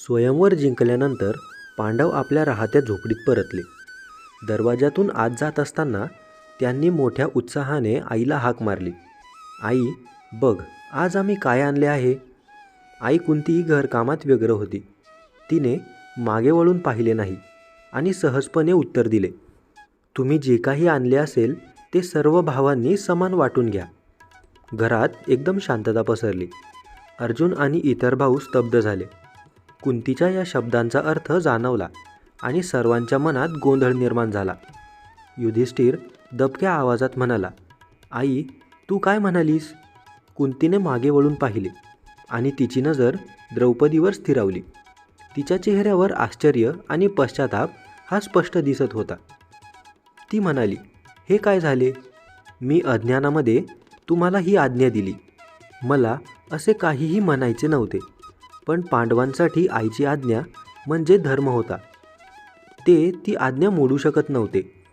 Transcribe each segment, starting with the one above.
स्वयंवर जिंकल्यानंतर पांडव आपल्या राहत्या झोपडीत परतले. दरवाजातून आत जात असताना त्यांनी मोठ्या उत्साहाने आईला हाक मारली. आई बघ आज आम्ही काय आणले आहे? आई कोणतीही घरकामात व्यग्र होती. तिने मागे वळून पाहिले नाही आणि सहजपणे उत्तर दिले तुम्ही जे काही आणले असेल ते सर्व भावांनी समान वाटून घ्या. घरात एकदम शांतता पसरली. अर्जुन आणि इतर भाऊ स्तब्ध झाले. कुंतीच्या या शब्दांचा अर्थ जाणवला आणि सर्वांच्या मनात गोंधळ निर्माण झाला. युधिष्ठिर दबक्या आवाजात म्हणाला आई तू काय म्हणालीस? कुंतीने मागे वळून पाहिले आणि तिची नजर द्रौपदीवर स्थिरावली. तिच्या चेहऱ्यावर आश्चर्य आणि पश्चाताप हा स्पष्ट दिसत होता. ती म्हणाली हे काय झाले? मी अज्ञानामध्ये तुम्हाला ही आज्ञा दिली. मला असे काहीही म्हणायचे नव्हते. पण पांडवांसाठी आईची आज्ञा म्हणजे धर्म होता. ते ती आज्ञा मोडू शकत नव्हते.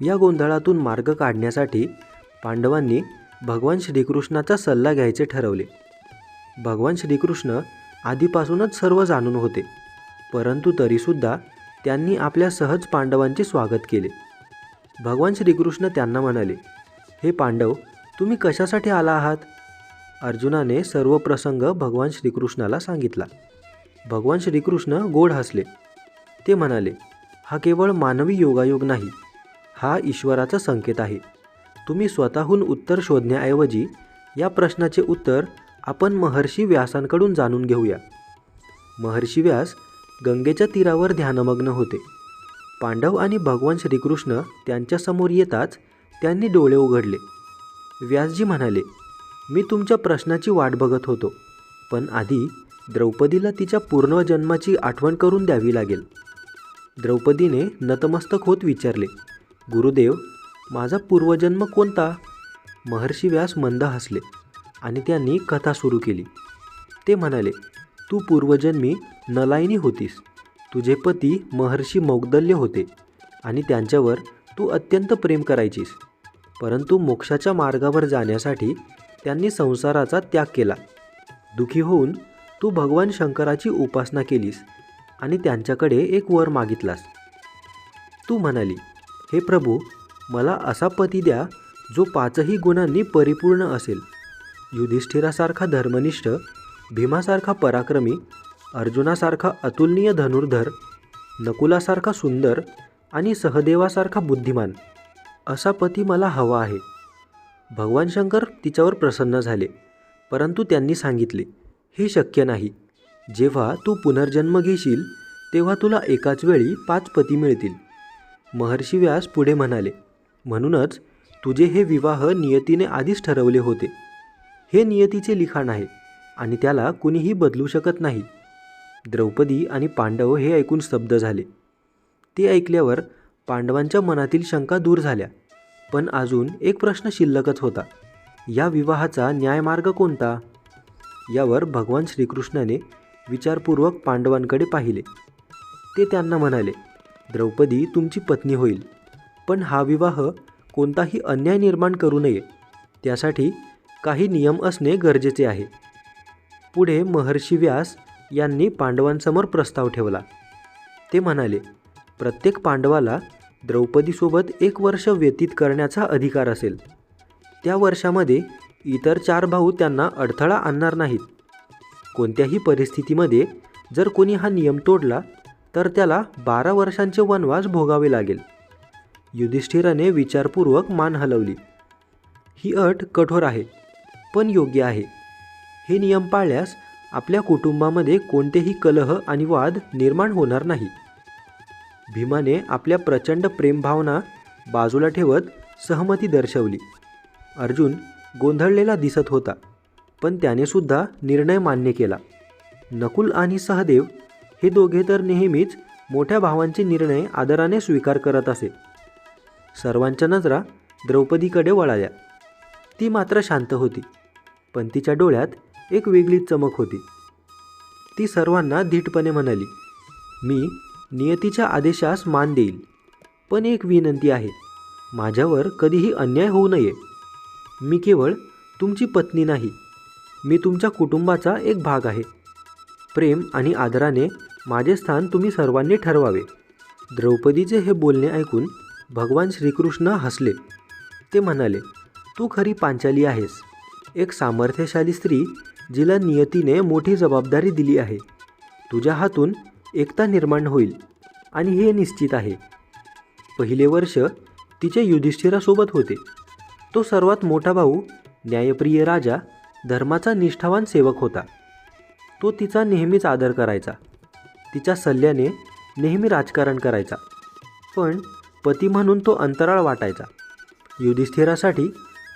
या गोंधळातून मार्ग काढण्यासाठी पांडवांनी भगवान श्रीकृष्णाचा सल्ला घ्यायचे ठरवले. भगवान श्रीकृष्ण आधीपासूनच सर्व जाणून होते परंतु तरीसुद्धा त्यांनी आपल्या सहज पांडवांचे स्वागत केले. भगवान श्रीकृष्ण त्यांना म्हणाले हे पांडव तुम्ही कशासाठी आला आहात? अर्जुनाने सर्व प्रसंग भगवान श्रीकृष्णाला सांगितला. भगवान श्रीकृष्ण गोड हसले. ते म्हणाले हा केवळ मानवी योगायोग नाही हा ईश्वराचा संकेत आहे. तुम्ही स्वतःहून उत्तर शोधण्याऐवजी या प्रश्नाचे उत्तर आपण महर्षी व्यासांकडून जाणून घेऊया. महर्षी व्यास गंगेच्या तीरावर ध्यानमग्न होते. पांडव आणि भगवान श्रीकृष्ण त्यांच्यासमोर येताच त्यांनी डोळे उघडले. व्यासजी म्हणाले मी तुमच्या प्रश्नाची वाट बघत होतो. पण आधी द्रौपदीला तिच्या पूर्वजन्माची आठवण करून द्यावी लागेल. द्रौपदीने नतमस्तक होत विचारले गुरुदेव माझा पूर्वजन्म कोणता? महर्षी व्यास मंद हसले आणि त्यांनी कथा सुरू केली. ते म्हणाले तू पूर्वजन्मी नलायनी होतीस. तुझे पती महर्षी मौगदल्य होते आणि त्यांच्यावर तू अत्यंत प्रेम करायचीस. परंतु मोक्षाच्या मार्गावर जाण्यासाठी त्यांनी संसाराचा त्याग केला. दुखी होऊन तू भगवान शंकराची उपासना केलीस आणि त्यांच्याकडे एक वर मागितलास. तू म्हणाली हे प्रभू मला असा पती द्या जो पाचही गुणांनी परिपूर्ण असेल. युधिष्ठिरासारखा धर्मनिष्ठ भीमासारखा पराक्रमी अर्जुनासारखा अतुलनीय धनुर्धर नकुलासारखा सुंदर आणि सहदेवासारखा बुद्धिमान असा पती मला हवा आहे. भगवान शंकर तिच्यावर प्रसन्न झाले. परंतु त्यांनी सांगितले हे शक्य नाही. जेव्हा तू पुनर्जन्म घेशील तेव्हा तुला एकाच वेळी पाच पती मिळतील. महर्षी व्यास पुढे म्हणाले म्हणूनच तुझे हे विवाह नियतीने आधीच ठरवले होते. हे नियतीचे लिखाण आहे आणि त्याला कुणीही बदलू शकत नाही. द्रौपदी आणि पांडव हे ऐकून स्तब्ध झाले. ते ऐकल्यावर पांडवांच्या मनातील शंका दूर झाल्या. पण अजून एक प्रश्न शिल्लकच होता. या विवाहाचा न्यायमार्ग कोणता? यावर भगवान श्रीकृष्णाने विचारपूर्वक पांडवांकडे पाहिले. ते त्यांना म्हणाले द्रौपदी तुमची पत्नी होईल. पण हा विवाह कोणताही अन्याय निर्माण करू नये. त्यासाठी काही नियम असणे गरजेचे आहे. पुढे महर्षी व्यास यांनी पांडवांसमोर प्रस्ताव ठेवला. ते म्हणाले प्रत्येक पांडवाला द्रौपदीसोबत एक वर्ष व्यतीत करण्याचा अधिकार असेल. त्या वर्षामध्ये इतर चार भाऊ त्यांना अडथळा आणणार नाहीत. कोणत्याही परिस्थितीमध्ये जर कोणी हा नियम तोडला तर त्याला बारा वर्षांचे वनवास भोगावे लागेल. युधिष्ठिराने विचारपूर्वक मान हलवली. ही अट कठोर आहे पण योग्य आहे. हे नियम पाळल्यास आपल्या कुटुंबामध्ये कोणतेही कलह आणि वाद निर्माण होणार नाही. भीमाने आपल्या प्रचंड प्रेमभावना बाजूला ठेवत सहमती दर्शवली. अर्जुन गोंधळलेला दिसत होता पण त्याने सुद्धा निर्णय मान्य केला. नकुल आणि सहदेव हे दोघे तर नेहमीच मोठ्या भावांचे निर्णय आदराने स्वीकार करत असे. सर्वांच्या नजरा द्रौपदीकडे वळाल्या. ती मात्र शांत होती पण तिच्या डोळ्यात एक वेगळीच चमक होती. ती सर्वांना धीटपणे म्हणाली मी नियतीच्या आदेशास मान देईल. पण एक विनंती आहे. माझ्यावर कधीही अन्याय होऊ नये. मी केवळ तुमची पत्नी नाही. मी तुमच्या कुटुंबाचा एक भाग आहे. प्रेम आणि आदराने माझे स्थान तुम्ही सर्वांनी ठरवावे. द्रौपदीचे हे बोलणे ऐकून भगवान श्रीकृष्ण हसले. ते म्हणाले तू खरी पांचाली आहेस. एक सामर्थ्यशाली स्त्री जिला नियतीने मोठी जबाबदारी दिली आहे. तुझ्या हातून एकता निर्माण होईल आणि हे निश्चित आहे. पहिले वर्ष तिचे युधिष्ठिरासोबत होते. तो सर्वात मोठा भाऊ न्यायप्रिय राजा धर्माचा निष्ठावान सेवक होता. तो तिचा नेहमीच आदर करायचा. तिच्या सल्ल्याने नेहमी राजकारण करायचा. पण पती म्हणून तो अंतराळ वाटायचा. युधिष्ठिरासाठी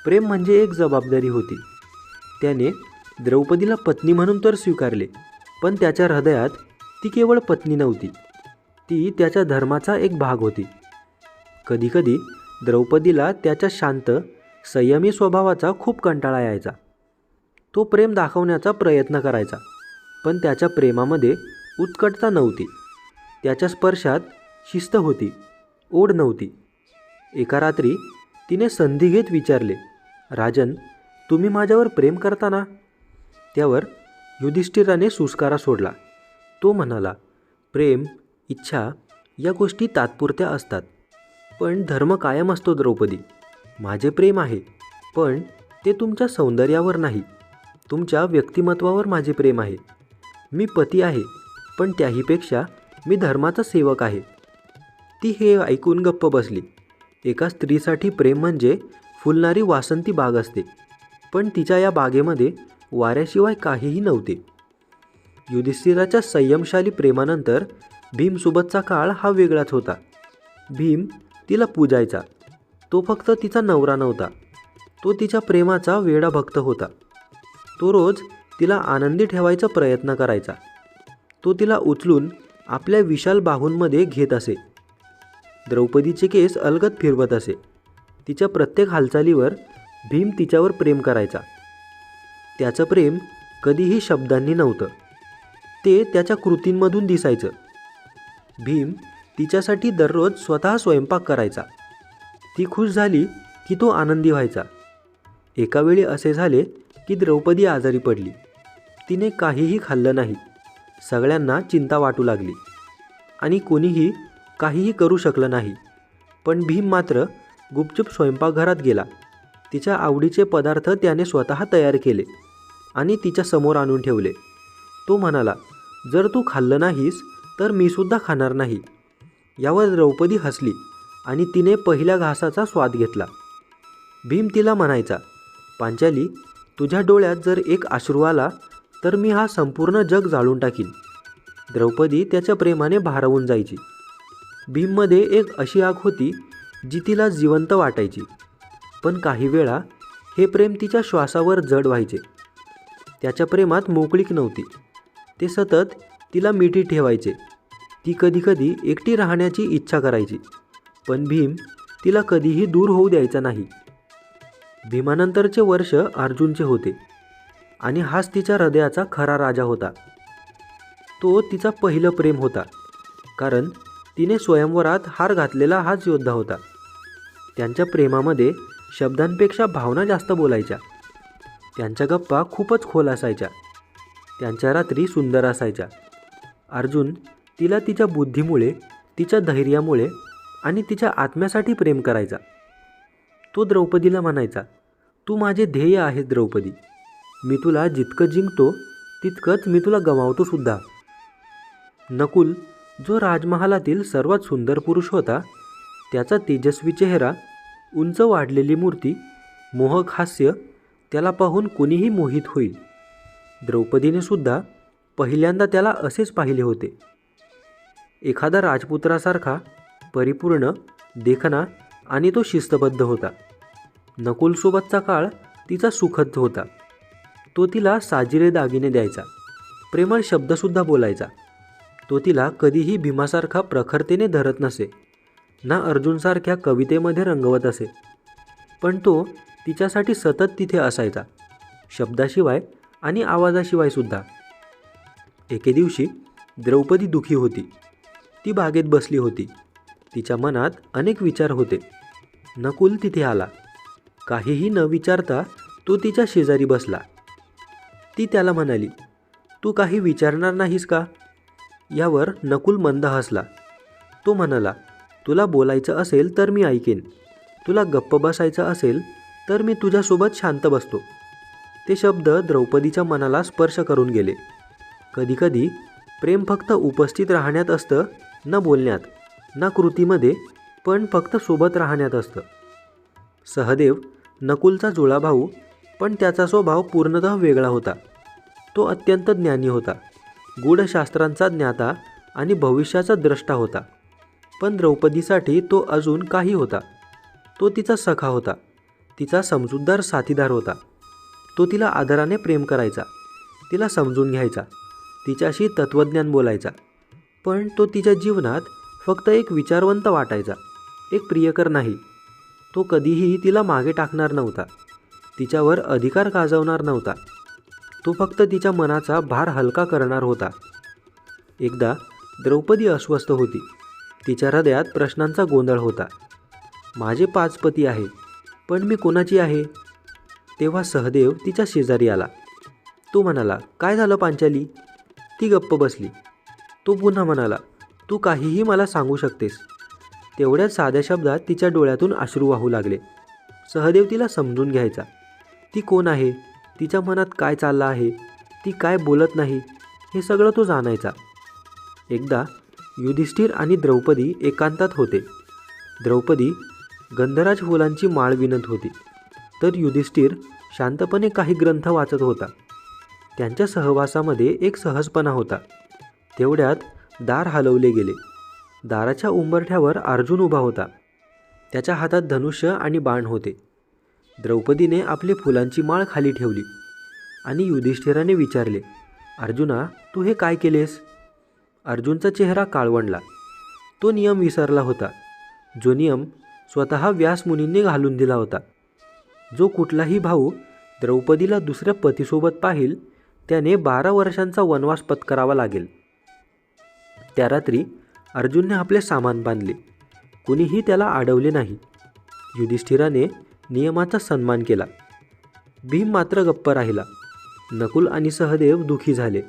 प्रेम म्हणजे एक जबाबदारी होती. त्याने द्रौपदीला पत्नी म्हणून तर स्वीकारले पण त्याच्या हृदयात ती केवळ पत्नी नव्हती. ती त्याच्या धर्माचा एक भाग होती. कधीकधी द्रौपदीला त्याच्या शांत संयमी स्वभावाचा खूप कंटाळा यायचा. तो प्रेम दाखवण्याचा प्रयत्न करायचा पण त्याच्या प्रेमामध्ये उत्कटता नव्हती. त्याच्या स्पर्शात शिस्त होती ओढ नव्हती. एका रात्री तिने संधी घेत विचारले राजन तुम्ही माझ्यावर प्रेम करता ना त्यावर युधिष्ठिराने सुस्कारा सोडला. तो म्हणाला प्रेम इच्छा या गोष्टी तात्पुरत्या असतात पण धर्म कायम असतो द्रौपदी. माझे प्रेम आहे पण ते तुमच्या सौंदर्यावर नाही. तुमच्या व्यक्तिमत्वावर माझे प्रेम आहे. मी पती आहे पण त्याहीपेक्षा मी धर्माचा सेवक आहे. ती हे ऐकून गप्प बसली. एका स्त्रीसाठी प्रेम म्हणजे फुलणारी वासंती बाग असते पण तिच्या या बागेमध्ये वाऱ्याशिवाय काहीही नव्हते. युधिष्ठिराच्या संयमशाली प्रेमानंतर भीमसोबतचा काळ हा वेगळाच होता. भीम तिला पूजायचा. तो फक्त तिचा नवरा नव्हता. तो तिच्या प्रेमाचा वेडा भक्त होता. तो रोज तिला आनंदी ठेवायचा प्रयत्न करायचा. तो तिला उचलून आपल्या विशाल बाहूंमध्ये घेत असे. द्रौपदीचे केस अलगत फिरवत असे. तिच्या प्रत्येक हालचालीवर भीम तिच्यावर प्रेम करायचा. त्याचं प्रेम कधीही शब्दांनी नव्हतं. ते त्याच्या कृतींमधून दिसायचं. भीम तिच्यासाठी दररोज स्वतः स्वयंपाक करायचा. ती खुश झाली की तो आनंदी व्हायचा. एकावेळी असे झाले की द्रौपदी आजारी पडली. तिने काहीही खाल्लं नाही. सगळ्यांना चिंता वाटू लागली. आणि कोणीही काहीही करू शकलं नाही. पण भीम मात्र गुपचूप स्वयंपाकघरात गेला. तिच्या आवडीचे पदार्थ त्याने स्वतः तयार केले आणि तिच्या समोर आणून ठेवले. तो म्हणाला जर तू खाल्लं नाहीस तर मीसुद्धा खाणार नाही. यावर द्रौपदी हसली आणि तिने पहिल्या घासाचा स्वाद घेतला. भीम तिला म्हणायचा पांचाली तुझ्या डोळ्यात जर एक अश्रू आला तर मी हा संपूर्ण जग जाळून टाकीन. द्रौपदी त्याच्या प्रेमाने भारावून जायची. भीममध्ये एक अशी आग होती जी तिला जिवंत वाटायची. पण काही वेळा हे प्रेम तिच्या श्वासावर जड व्हायचे. त्याच्या प्रेमात मोकळीक नव्हती. ते सतत तिला मिठी ठेवायचे. ती कधीकधी एकटी राहण्याची इच्छा करायची. पण भीम तिला कधीही दूर होऊ द्यायचा नाही. भीमानंतरचे वर्ष अर्जुनचे होते. आणि हाच तिच्या हृदयाचा खरा राजा होता. तो तिचा पहिलं प्रेम होता. कारण तिने स्वयंवरात हार घातलेला हाच योद्धा होता. त्यांच्या प्रेमामध्ये शब्दांपेक्षा भावना जास्त बोलायच्या. त्यांच्या गप्पा खूपच खोल असायच्या. त्यांच्या रात्री सुंदर असायच्या. अर्जुन तिला तिच्या बुद्धीमुळे तिच्या धैर्यामुळे आणि तिच्या आत्म्यासाठी प्रेम करायचा. तो द्रौपदीला म्हणायचा तू माझे ध्येय आहेस द्रौपदी. मी तुला जितकं जिंकतो तितकंच मी तुला गमावतो सुद्धा. नकुल जो राजमहालातील सर्वात सुंदर पुरुष होता त्याचा तेजस्वी चेहरा उंच वाढलेली मूर्ती मोहक हास्य त्याला पाहून कुणीही मोहित होईल. द्रौपदीने सुद्धा पहिल्यांदा त्याला असेच पाहिले होते. एखादा राजपुत्रासारखा परिपूर्ण देखणा आणि तो शिस्तबद्ध होता. नकुलसोबतचा काळ तिचा सुखद होता. तो तिला साजिरे दागिने द्यायचा. प्रेमळ शब्दसुद्धा बोलायचा. तो तिला कधीही भीमासारखा प्रखरतेने धरत नसे ना अर्जुनसारख्या कवितेमध्ये रंगवत असे. पण तो तिच्यासाठी सतत तिथे असायचा. शब्दाशिवाय आणि आवाजाशिवाय सुद्धा. एके दिवशी द्रौपदी दुखी होती. ती बागेत बसली होती. तिच्या मनात अनेक विचार होते. नकुल तिथे आला. काहीही न विचारता तो तिच्या शेजारी बसला. ती त्याला म्हणाली तू काही विचारणार नाहीस का? यावर नकुल मंद हसला. तो म्हणाला तुला बोलायचं असेल तर मी ऐकेन. तुला गप्प बसायचं असेल तर मी तुझ्यासोबत शांत बसतो. ते शब्द द्रौपदीच्या मनाला स्पर्श करून गेले. कधीकधी प्रेम फक्त उपस्थित राहण्यात असतं न बोलण्यात ना कृतीमध्ये पण फक्त सोबत राहण्यात असतं. सहदेव नकुलचा जुळा भाऊ पण त्याचा स्वभाव पूर्णतः वेगळा होता. तो अत्यंत ज्ञानी होता. गूढशास्त्रांचा ज्ञाता आणि भविष्याचा द्रष्टा होता. पण द्रौपदीसाठी तो अजून काही होता. तो तिचा सखा होता. तिचा समजूतदार साथीदार होता. तो तिला आदराने प्रेम करायचा. तिला समजून घ्यायचा. तिच्याशी तत्त्वज्ञान बोलायचा. पण तो तिच्या जीवनात फक्त एक विचारवंत वाटायचा. एक प्रियकर नाही. तो कधीही तिला मागे टाकणार नव्हता. तिच्यावर अधिकार गाजवणार नव्हता. तो फक्त तिच्या मनाचा भार हलका करणार होता. एकदा द्रौपदी अस्वस्थ होती. तिच्या हृदयात प्रश्नांचा गोंधळ होता. माझे पाच पती आहे पण मी कोणाची आहे? तेव्हा सहदेव तिच्या शेजारी आला. तो म्हणाला काय झालं पांचाली? ती गप्प बसली. तो पुन्हा म्हणाला तू काहीही मला सांगू शकतेस. तेवढ्याच साध्या शब्दात तिच्या डोळ्यातून अश्रू वाहू लागले. सहदेव तिला समजून घ्यायचा. ती कोण आहे? तिच्या मनात काय चाललं आहे? ती काय बोलत नाही? हे सगळं तो जाणायचा. एकदा युधिष्ठिर आणि द्रौपदी एकांतात होते. द्रौपदी गंधराज फुलांची माळ विणत होती. तर युधिष्ठिर शांतपणे काही ग्रंथ वाचत होता. त्यांच्या सहवासामध्ये एक सहजपणा होता. तेवढ्यात दार हलवले गेले. दाराच्या उंबरठ्यावर अर्जुन उभा होता. त्याच्या हातात धनुष्य आणि बाण होते. द्रौपदीने आपली फुलांची माळ खाली ठेवली आणि युधिष्ठिराने विचारले अर्जुना तू हे काय केलेस? अर्जुनचा चेहरा काळवंडला. तो नियम विसरला होता. जो नियम स्वतः व्यासमुनींनी घालून दिला होता. जो कुठलाही भाऊ द्रौपदीला दुसऱ्या पतीसोबत पाहिल त्याने बारा वर्षांचा वनवास पत्करावा लागेल. त्या रात्री अर्जुनने आपले सामान बांधले. कुणीही त्याला अडवले नाही. युधिष्ठिराने नियमाचा सन्मान केला. भीम मात्र गप्प राहिला. नकुल आणि सहदेव दुखी झाले.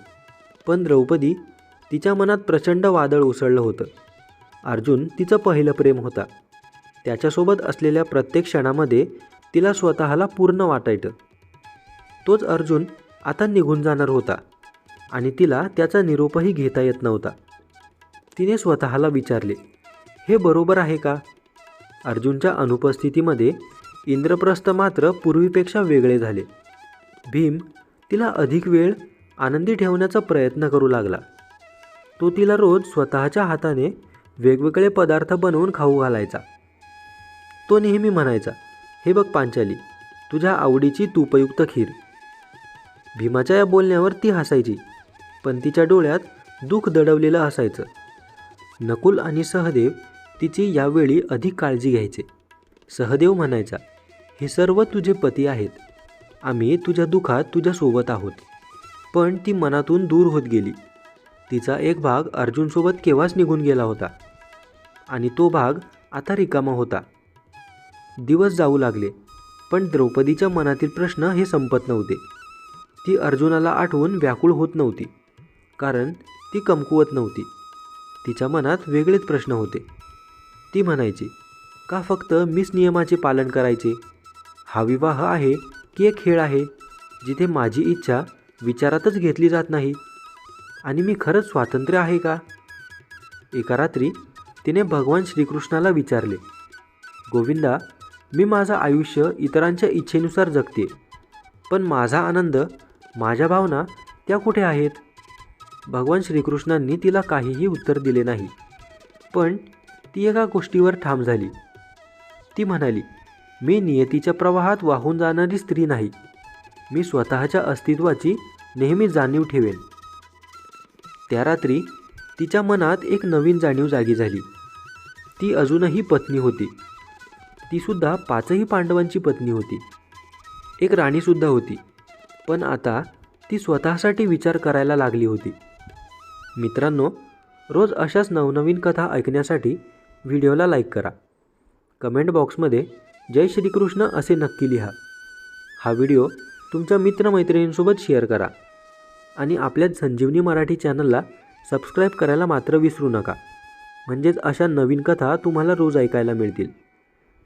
पण द्रौपदी तिच्या मनात प्रचंड वादळ उसळलं होतं. अर्जुन तिचं पहिलं प्रेम होता. त्याच्यासोबत असलेल्या प्रत्येक क्षणामध्ये तिला स्वतःला पूर्ण वाटायचं. तोच अर्जुन आता निघून जाणार होता आणि तिला त्याचा निरोपही घेता येत नव्हता. तिने स्वतःला विचारले हे बरोबर आहे का? अर्जुनच्या अनुपस्थितीमध्ये इंद्रप्रस्थ मात्र पूर्वीपेक्षा वेगळे झाले. भीम तिला अधिक वेळ आनंदी ठेवण्याचा प्रयत्न करू लागला. तो तिला रोज स्वतःच्या हाताने वेगवेगळे पदार्थ बनवून खाऊ घालायचा. तो नेहमी म्हणायचा हे बघ पांचाली तुझ्या आवडीची तूपयुक्त खीर. भीमाच्या या बोलण्यावर ती हसायची पण तिच्या डोळ्यात दुःख दडवलेलं असायचं. नकुल आणि सहदेव तिची यावेळी अधिक काळजी घ्यायचे. सहदेव म्हणायचा हे सर्व तुझे पती आहेत. आम्ही तुझ्या दुःखात तुझ्यासोबत आहोत. पण ती मनातून दूर होत गेली. तिचा एक भाग अर्जुनसोबत केव्हाच निघून गेला होता. आणि तो भाग आता रिकामा होता. दिवस जाऊ लागले. पण द्रौपदीच्या मनातील प्रश्न हे संपत नव्हते. ती अर्जुनाला आठवून व्याकुळ होत नव्हती. कारण ती कमकुवत नव्हती. तिच्या मनात वेगळेच प्रश्न होते. ती म्हणायची का फक्त मीच नियमाचे पालन करायचे? हा विवाह आहे की एक खेळ आहे जिथे माझी इच्छा विचारातच घेतली जात नाही? आणि मी खरंच स्वातंत्र्य आहे का? एका रात्री तिने भगवान श्रीकृष्णाला विचारले गोविंदा मी माझं आयुष्य इतरांच्या इच्छेनुसार जगते. पण माझा आनंद माझ्या भावना त्या कुठे आहेत? भगवान श्रीकृष्णांनी तिला काहीही उत्तर दिले नाही. पण ती एका गोष्टीवर ठाम झाली. ती म्हणाली मी नियतीच्या प्रवाहात वाहून जाणारी स्त्री नाही. मी स्वतःच्या अस्तित्वाची नेहमी जाणीव ठेवेन. त्या रात्री तिच्या मनात एक नवीन जाणीव जागी झाली. ती अजूनही पत्नी होती. तीसुद्धा पाचही पांडवांची पत्नी होती. एक राणीसुद्धा होती पण आता ती स्वतःसाठी विचार करायला लागली होती. मित्रांनो रोज अशाच नवनवीन कथा ऐकण्यासाठी व्हिडिओला लाईक करा. कमेंट बॉक्समध्ये जय श्रीकृष्ण असे नक्की लिहा. हा व्हिडिओ तुमच्या मित्रमैत्रिणींसोबत शेअर करा आणि आपल्या संजीवनी मराठी चॅनलला सबस्क्राईब करायला मात्र विसरू नका. म्हणजेच अशा नवीन कथा तुम्हाला रोज ऐकायला मिळतील.